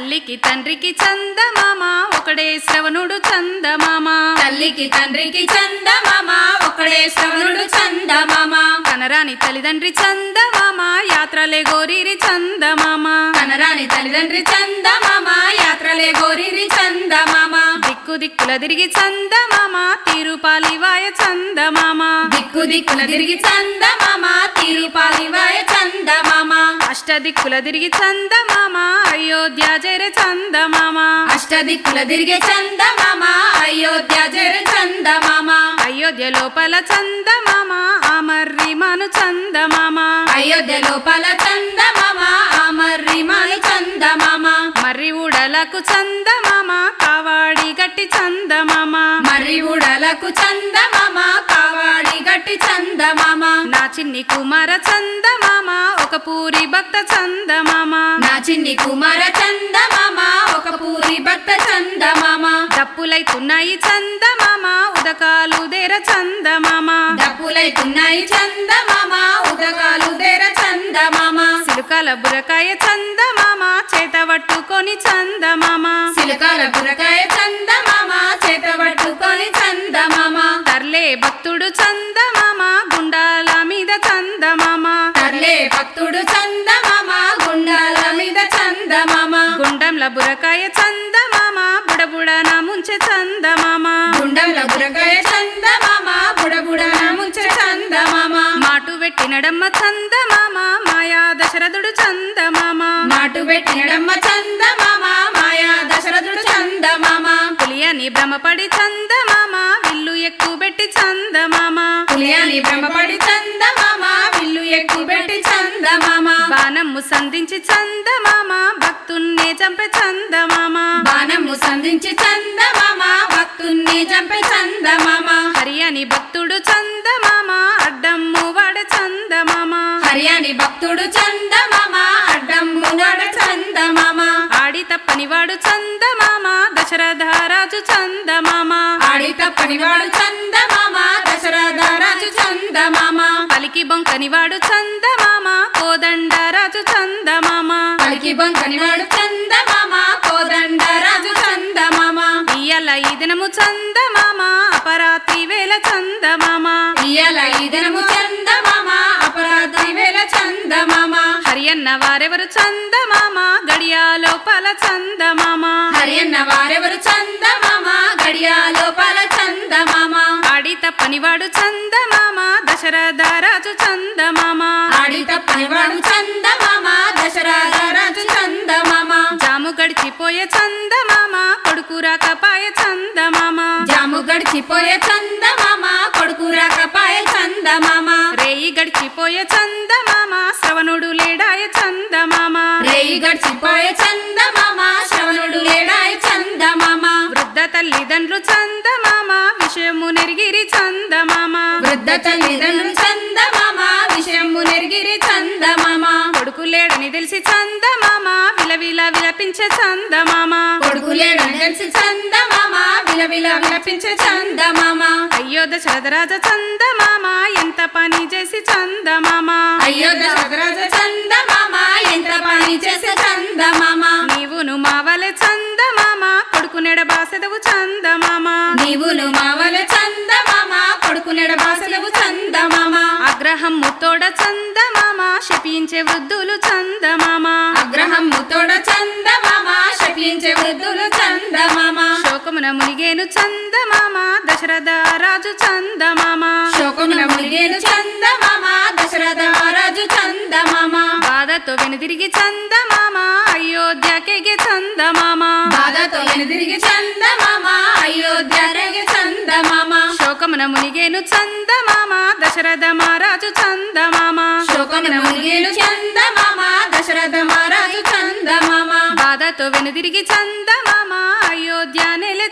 తల్లికి తండ్రికి చందమామ ఒకడే శ్రవణుడు చందమామ. తల్లికి తండ్రికి చందమామ ఒకడే శ్రవణుడు చందమామ. కనరాని తల్లిదండ్రి చందమామ యాత్రలే గోరిరి చందమామ. కనరాని తల్లిదండ్రి చందమామ యాత్రలే గోరిరి చందమామ. దిక్కు దిక్కుల తిరిగి చందమామ తిరుపాలివాయ చందమామ. దిక్కు దిక్కున తిరిగి చందమామ. అష్టదిక్కుల తిరిగి చందమామ అయోధ్య జర చందమామ. అష్టదిక్కుల తిరిగే చందమామ అయోధ్య జర చందమామ. అయోధ్య లోపల చందమామ అమర్రి మను చందమామ. అయోధ్య లోపల చందమామ అమర్రిమాను చందమామ. మర్రి ఉడలకు చందమామ కావాడి గట్టి చందమామ. మరి ఉడలకు చందమామ కావాడి గట్టి చందమామ. చిన్ని కుమార చందమామ ఒక పూరి భక్త చందమామ. నా చిన్ని కుమార చందమామ ఒక పూరి భక్త చందమామ. దప్పులైతున్నాయి చందమామ ఉదకాలు దేర చందమామ. డప్పులైతున్నాయి చందమామ ఉదగాలు దేర చందమామ. సిలుకల బురకాయ చందమామ చేత పట్టుకొని చందమామ. సిలకాల బురకాయ చందమామ. గుండంల బురకాయ చందమామ బుడబుడ నా ముంచె చందమామ. గుండంల బురకాయ చందమామ బుడబుడ ముంచె చందమామ. మాటు పెట్టినడమ్మ చందమామ మాయా దశరథుడు చందమామ. మాటు పెట్టినడమ్మ చందమామ మాయా దశరథుడు చందమామ. పులియని భ్రమపడి చందమామ విల్లు ఎక్కువ పెట్టి చందమామ. పులియాని భ్రమపడి చందమామ బాణమ్ము సంధించి చందమామ భక్తున్నే చంపే చందమామ. బాణము సంధించి చందమామ భక్తుణ్ణి చంపే చందమామ. హరియని భక్తుడు చందమామ అడ్డమ్ము వాడ చందమామ. హర్యాని భక్తుడు చందమామ అడ్డమ్ము నడ చందమామ. ఆడి తప్పని వాడు చందమామ దశరథ రాజు చందమామ. ఆడి తప్పని వాడు చందమామ రాజు చందమామ. పలికి బొంకని వాడు చందమామ. కోదండ రాజు చందమామ. పలికి బంకని వాడు చందమామ. కోదండ రాజు చందమామ. ఇయ్యాల ఈ దినము చందమామ. అపరాత్రి వేళ చందమామ. ఇయ్యాల ఈ దినము చందమామ. అపరాధి వేల చందమామ. హరియన్న వారెవరు చందమామ? గడియా లోపల చందమామ. హరియన్న వారెవరు చందమామ? ఆడి తప్పని వాడు చందమామ దశరథ రాజు చందమామ. ఆడి తప్పని వాడు చందమామ దశరథ రాజు చందమామ. జాము గడిచిపోయే చందమామ కొడుకు రాకపాయ చందమామ. జాము గడిచిపోయే చందమామ కొడుకు రాకపాయ చందమామ. రేయి గడిచిపోయే చందమామ శ్రవణుడు లేడాయ చందమామ. రేయి గడిచిపోయే చందమామ శ్రవణుడు లేడాయ చందమామ. వృద్ధ తల్లిదండ్రులు చందమామ. విషయము నెరిగిరి చందమామ. వృద్ధ తల్లిదండ్రులు చందమామ విషయము నెరిగిరి చందమామ. కొడుకు లేడని తెలిసి చందమామ విలవిల విలపించే చందమామ. కొడుకు లేడని తెలిసి చందమామ విలవిల విలపించే చందమామ. అయ్యో దశరథరాజ చందమామ ఎంత పని చేసి చందమామ. అయ్యో దశరథరాజ చందమామ ఎంత పని చేసే చందమామ. శపించే వృద్ధులు చందమామ. అగ్రహము తోడ చందమామ శపించే వృద్ధులు చందమామ. శోకమున మునిగేను చందమామ దశరథ రాజు చందమామ. శోకమున మునిగేను చందమామ దశరథ రాజు చందమామ. బాధతో వెనుదిరిగి చందమామ అయోధ్యకెగే చందమామ. బాధతో తిరిగి చందమామ అయోధ్య రేగే చందమామ. శోకమున మునిగేను చందమామ దశరథ మహారాజు చందమామ. శోకమున మునిగేను చందమామ దశరథ మహారాజు చందమామ. బాధతో వెనుదిరిగి చందమామ అయోధ్య నెల